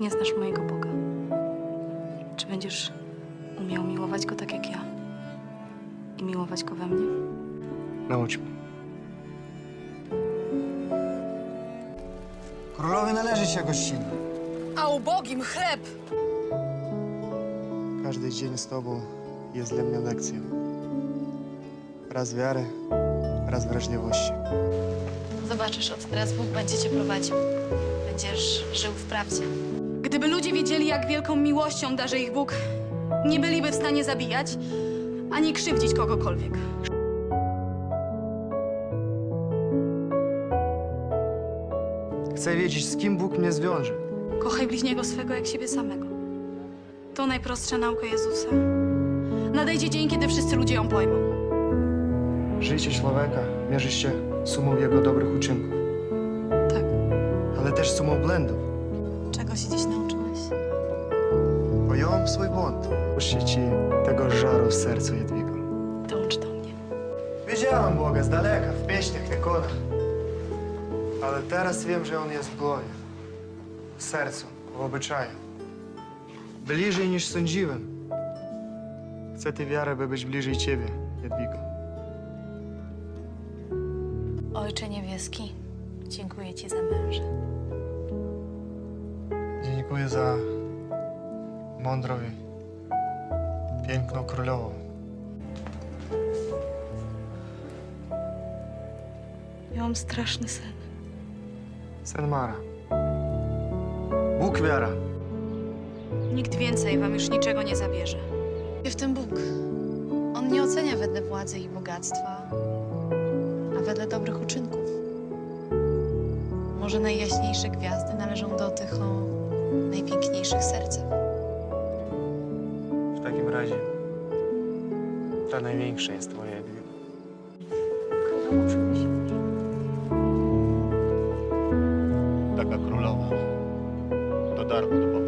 nie znasz mojego Boga? Czy będziesz umiał miłować Go tak jak ja? I miłować Go we mnie? Naucz mnie. Królowi należy się gościna. A ubogim chleb! Każdy dzień z tobą jest dla mnie lekcją. Raz wiary, raz wrażliwości. Zobaczysz, od teraz Bóg będzie cię prowadził. Będziesz żył w prawdzie. Gdyby ludzie wiedzieli, jak wielką miłością darzy ich Bóg, nie byliby w stanie zabijać ani krzywdzić kogokolwiek. Chcę wiedzieć, z kim Bóg mnie zwiąże. Kochaj bliźniego swego jak siebie samego. To najprostsza nauka Jezusa. Nadejdzie dzień, kiedy wszyscy ludzie ją pojmą. Życie człowieka mierzy się sumą jego dobrych uczynków, Tak. ale też sumą błędów. Czego się dziś nauczyłeś? Pojąłem swój błąd. Puszczę ci tego żaru w sercu, Jadwigo. Dołącz do mnie. Widziałem Boga z daleka, w pieśniach, ikonach. Ale teraz wiem, że On jest w głowie, w sercu, w obyczaju. Bliżej niż sądziłem. Chcę tę wiarę, by być bliżej Ciebie, Jadwigo. Ojcze niebieski, dziękuję Ci za męża. Dziękuję za mądrą i piękną królową. Miałam straszny sen. Sen Mara. Bóg wiara. Nikt więcej wam już niczego nie zabierze. W tym Bóg. On nie ocenia wedle władzy i bogactwa, a wedle dobrych uczynków. Może najjaśniejsze gwiazdy należą do tych o najpiękniejszych sercach. W takim razie ta największa jest Twoja Jadwiga. Taka królowa to dar od Boga.